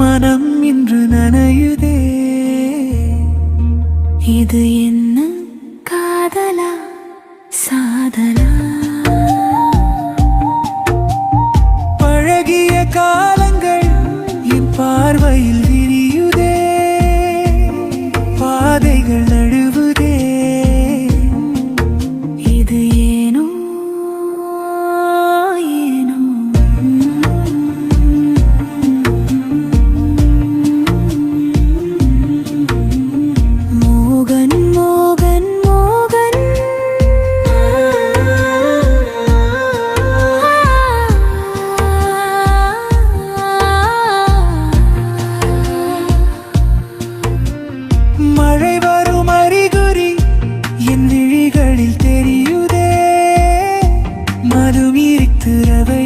மனம் இன்று நனையுதே. இது என்ன காதலா? சாதலா? திறவை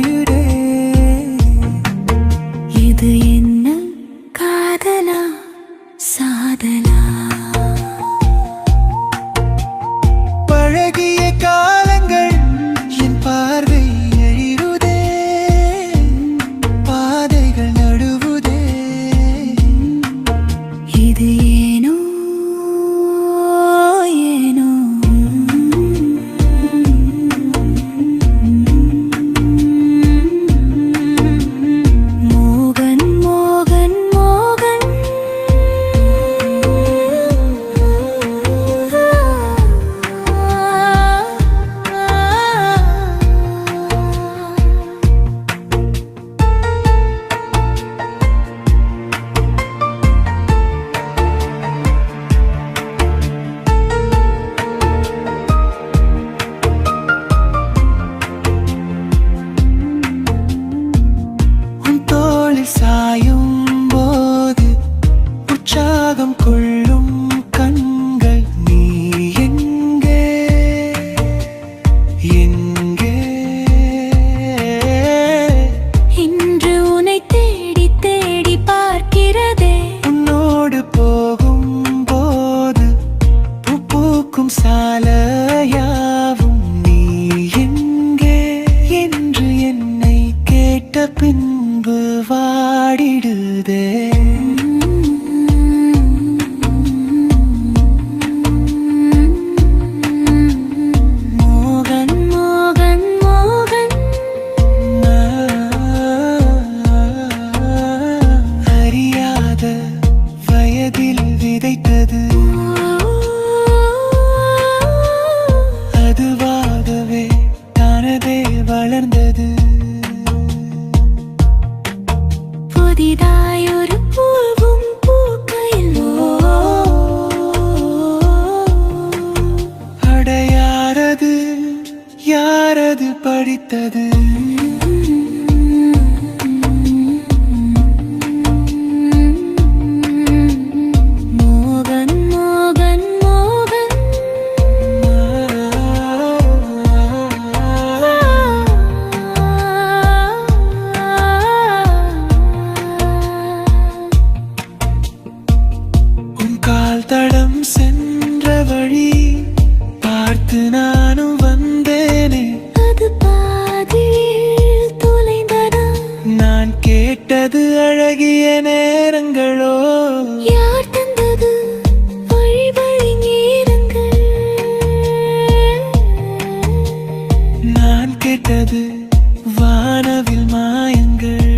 சால வளர்ந்தது. புதிதாய் ஒரு பூவும் பூக்கையில் அடையாரது யாரது படித்தது? கேட்டது வானவில் மாயங்கள்.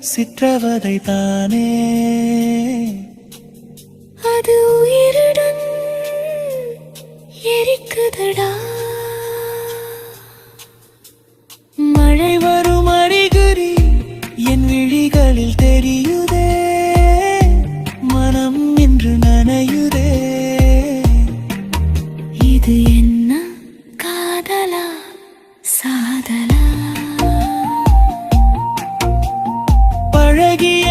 சிற்றவதை தானே அது உயிருடன் எரிக்குதடா. மழை வரும் அறிகுறி என் விழிகளில் தெரியுதே. மனம் என்று நனையுதே. peguei